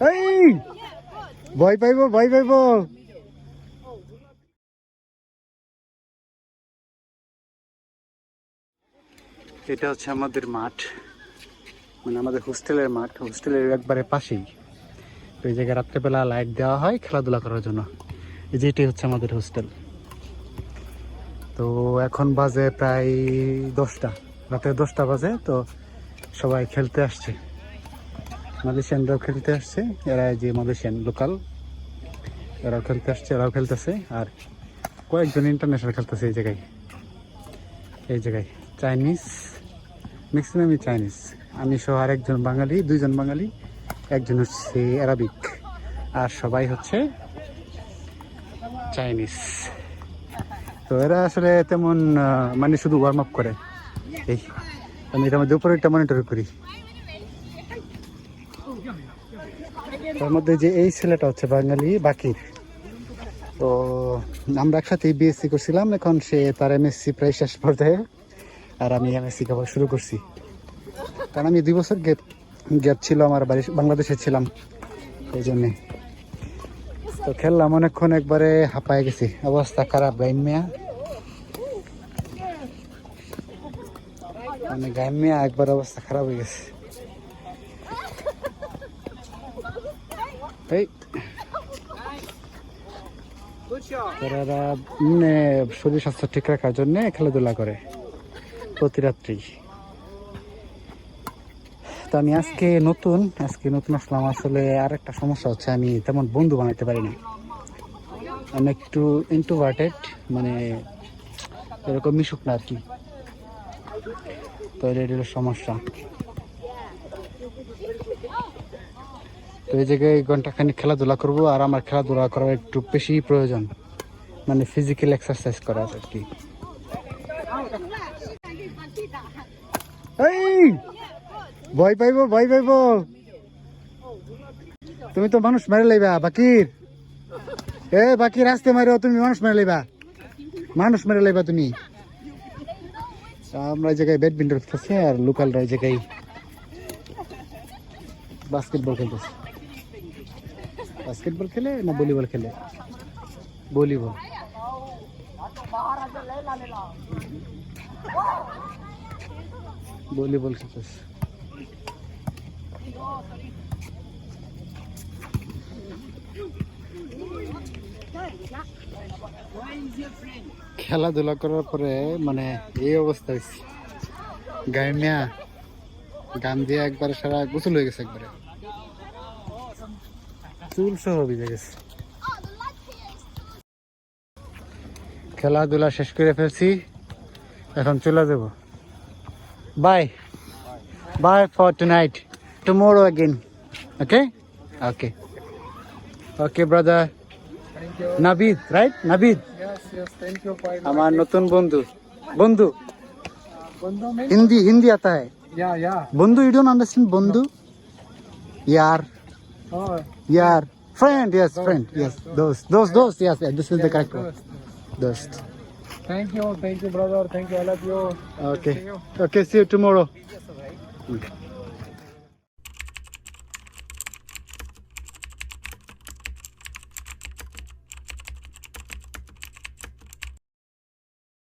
এই! ভয় পাইব ভয় পাইব। এটা হচ্ছে আমাদের মাঠ। মানে আমাদের হোস্টেলের মাঠ। হোস্টেলের একবারে পাশেই। তো এই জায়গায় রাত্রেবেলা লাইট দেওয়া হয় খেলাধুলা করার জন্য। এই যে এটাই হচ্ছে আমাদের হোস্টেল। তো এখন বাজে প্রায় দশটা। রাতে দশটা বাজে, তো সবাই খেলতে আসছে। মালয়েশিয়ানরাও খেলতে আসছে। এরা যে মালয়েশিয়ান লোকাল এরাও খেলতে আসছে এরাও খেলতেছে। আর কয়েকজন ইন্টারন্যাশনাল খেলতেছে এই জায়গায়। এই জায়গায়। চাইনিজ ম্যাক্সিমামই চাইনিজ আমি সহ আর একজন বাঙালি, দুইজন বাঙালি, একজন হচ্ছে অ্যারাবিক আর সবাই হচ্ছে চাইনিজ তো এরা আসলে তেমন মানে শুধু ওয়ার্ম আপ করে। এই, আমি এটার মধ্যে উপরে একটা মনিটর করি। তার মধ্যে যে এই ছেলেটা হচ্ছে বাঙালি বাকির তো আমরা একসাথে বিএসসি করছিলাম, এখন সে তার এমএসসি প্রায় শেষ পর্যায়ে, আর আমি এমএসসি খাবার শুরু করছি। কারণ আমি দুই বছর গ্যাপ গ্যাপ ছিল আমার বাড়ি, বাংলাদেশে ছিলাম এই জন্যে। তো খেললাম অনেকক্ষণ, একবারে হাঁপায় গেছি। অবস্থা খারাপ গাইন মিয়া। মানে গাইন মিয়া, একবার অবস্থা খারাপ হয়ে গেছে। এই তারা মানে শরীর স্বাস্থ্য ঠিক রাখার জন্য খেলাধুলা করে প্রতি রাত্রি তো আমি আজকে নতুন আজকে নতুন আসলাম। আসলে আর একটা সমস্যা হচ্ছে, আমি তেমন বন্ধু বানাইতে পারি না। আমি একটু ইন্ট্রোভার্টেড মানে এরকম মিশুক না আর কি। তো এটা সমস্যা। তো এই জায়গায় ঘন্টাখানি খেলাধুলা করব আর আমার খেলাধুলা করার একটু বেশি প্রয়োজন। মানে ফিজিক্যাল এক্সারসাইজ করার আর কি। এই! ভয় পাইব ভয় পাইব। তুমি তো মানুষ মেরে লাইবা, বাকির। এ, বাকির আসতে মারো, তুমি মানুষ মেরে লাইবা। মানুষ মেরে লাইবা তুমি। আমরা এই জায়গায় ব্যাডমিন্টন খেলতেছি আর লোকালরা এই জায়গায় বাস্কেটবল খেলতেছে। বাস্কেটবল খেলে না ভলিবল খেলে? ভলিবল। ভলিবল খেলতেছে। খেলাধুলা করার পরে মানে এই অবস্থা হয়েছে গান দিয়ে একবারে সারা গোসল হয়ে গেছে একবারে। চুল সহ ভিজে গেছে। খেলাধুলা শেষ করে ফেলছি। এখন চলে যাব। Bye bye for tonight tomorrow again okay okay okay brother Nabid right Nabid আমার নতুন বন্ধু। বন্ধু? হিন্দি হিন্দি আতা হ্যাঁ বন্ধু ইউ ডোন্ট আন্ডারস্ট্যান্ড বন্ধু? ইয়ার Oh. Yeah. Friend, yes, friend, yes. yes. those, those. yes. This is the correct Those. one. Thank you, thank you, brother. Thank you, I love you. Okay. You. Okay, see you tomorrow. Okay.